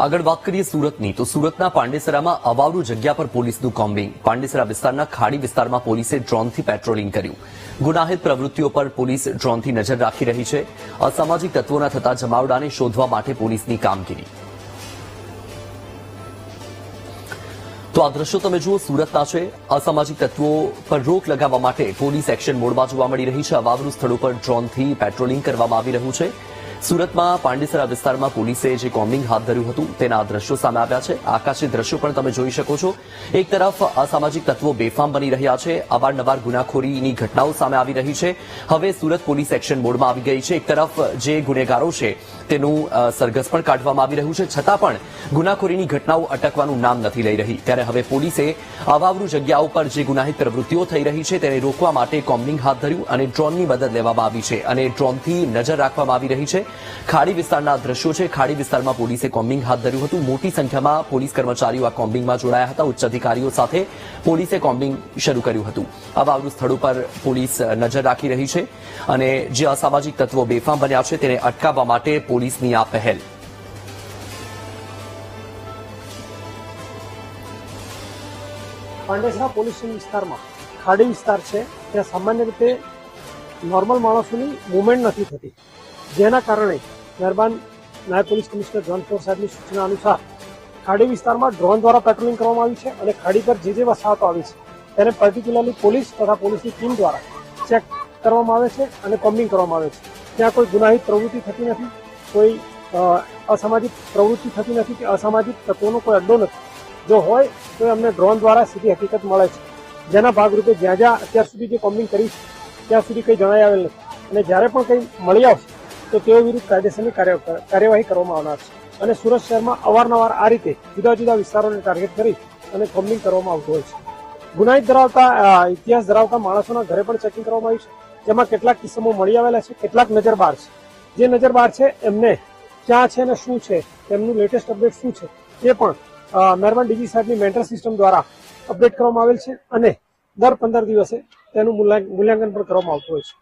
આગળ વાત કરીએ સુરતની, તો સુરતના પાંડેસરામાં અવાવરૂ જગ્યા પર પોલીસનું કોમ્બિંગ. પાંડેસરા વિસ્તારના ખાડી વિસ્તારમાં પોલીસે ડ્રોનથી પેટ્રોલિંગ કર્યું. ગુનાહિત પ્રવૃત્તિઓ પર પોલીસ ડ્રોનથી નજર રાખી રહી છે. અસામાજિક તત્વોના થતા જમાવડાને શોધવા માટે પોલીસની કામગીરી. તો આ દ્રશ્યો તમે જુઓ, સુરતના છે. અસામાજિક તત્વો પર રોક લગાવવા માટે પોલીસ એક્શન મોડમાં જોવા મળી રહી છે. અવાવરૂ સ્થળો પર ડ્રોનથી પેટ્રોલિંગ કરવામાં આવી રહ્યું છે. સુરતમાં પાંડેસરા વિસ્તારમાં પોલીસે જે કોમ્બિંગ હાથ ધર્યું હતું તેના દ્રશ્યો સામે આવ્યા છે. આકાશી દ્રશ્યો પણ તમે જોઈ શકો છો. એક તરફ અસામાજિક તત્વો બેફામ બની રહ્યા છે. અવારનવાર ગુનાખોરીની ઘટનાઓ સામે આવી રહી છે. હવે સુરત પોલીસ એક્શન મોડમાં આવી ગઈ છે. એક તરફ જે ગુનેગારો છે તેનું સરઘસ પણ કાઢવામાં આવી રહ્યું છે. છતાં પણ ગુનાખોરીની ઘટનાઓ અટકવાનું નામ નથી લઈ રહી. ત્યારે હવે પોલીસે અવાવરૂ જગ્યાઓ પર જે ગુનાહિત પ્રવૃત્તિઓ થઈ રહી છે તેને રોકવા માટે કોમ્બિંગ હાથ ધર્યું અને ડ્રોનની મદદ લેવામાં આવી છે અને ડ્રોનથી નજર રાખવામાં આવી રહી છે. ખાડી વિસ્તારના દ્રશ્યો છે. ખાડી વિસ્તારમાં પોલીસે કોમ્બિંગ હાથ ધર્યું હતું. મોટી સંખ્યામાં પોલીસ કર્મચારીઓ આ કોમ્બિંગમાં જોડાયા હતા. ઉચ્ચ અધિકારીઓ સાથે પોલીસે કોમ્બિંગ શરૂ કર્યું હતું. અવાવરૂ સ્થળો પર પોલીસ નજર રાખી રહી છે અને જે અસામાજિક તત્વો બેફામ બન્યા છે તેને અટકાવવા માટે પોલીસની આ પહેલ. પાંડેસરા પોલીસ વિસ્તારમાં ખાડી વિસ્તાર છે. ત્યાં સામાન્ય રીતે નોર્મલ માણસોની મુવમેન્ટ નથી થતી. જેના કારણે મહેરબાન નાયબ પોલીસ કમિશનર જોન ફોર સાહેબની સૂચના અનુસાર ખાડી વિસ્તારમાં ડ્રોન દ્વારા પેટ્રોલિંગ કરવામાં આવી છે અને ખાડી પર જે જે વસાહતો આવી છે, તેને પર્ટિક્યુલરલી પોલીસ તથા પોલીસની ટીમ દ્વારા ચેક કરવામાં આવે છે અને કોમ્બિંગ કરવામાં આવે છે. ત્યાં કોઈ ગુનાહિત પ્રવૃત્તિ થતી નથી, કોઈ અસામાજિક પ્રવૃત્તિ થતી નથી કે અસામાજિક તત્વોનો કોઈ અડ્ડો નથી. જો હોય, તો અમને ડ્રોન દ્વારા સીધી હકીકત મળે છે. જેના ભાગરૂપે જ્યાં જ્યાં અત્યાર સુધી જે કોમ્બિંગ કરી ત્યાં સુધી કંઈ જણાઈ આવેલ નથી. અને જ્યારે પણ કંઈ મળી આવશે તો તેઓ વિરુદ્ધ કાયદેસરની કાર્ય- કાર્યવાહી કરવામાં આવનાર છે. અને સુરત શહેરમાં અવારનવાર આ રીતે જુદા જુદા વિસ્તારોને ટાર્ગેટ કરી અને કોમ્બિંગ કરવામાં આવતું હોય છે. ગુનાહિત ધરાવતા ઇતિહાસ ધરાવતા માણસોના ઘરે પણ ચેકિંગ કરવામાં આવ્યું છે. જેમાં કેટલાક કિસ્સાઓ મળી આવેલા છે, કેટલાક નજર બહાર છે. જે નજર બહાર છે, એમને ક્યાં છે અને શું છે, તેમનું લેટેસ્ટ અપડેટ શું છે, તે પણ મહેરબાન ડીજી સાહેબની મેન્ટલ સિસ્ટમ દ્વારા અપડેટ કરવામાં આવેલ છે અને દર પંદર દિવસે તેનું મૂલ્યાંકન પણ કરવામાં આવતું હોય છે.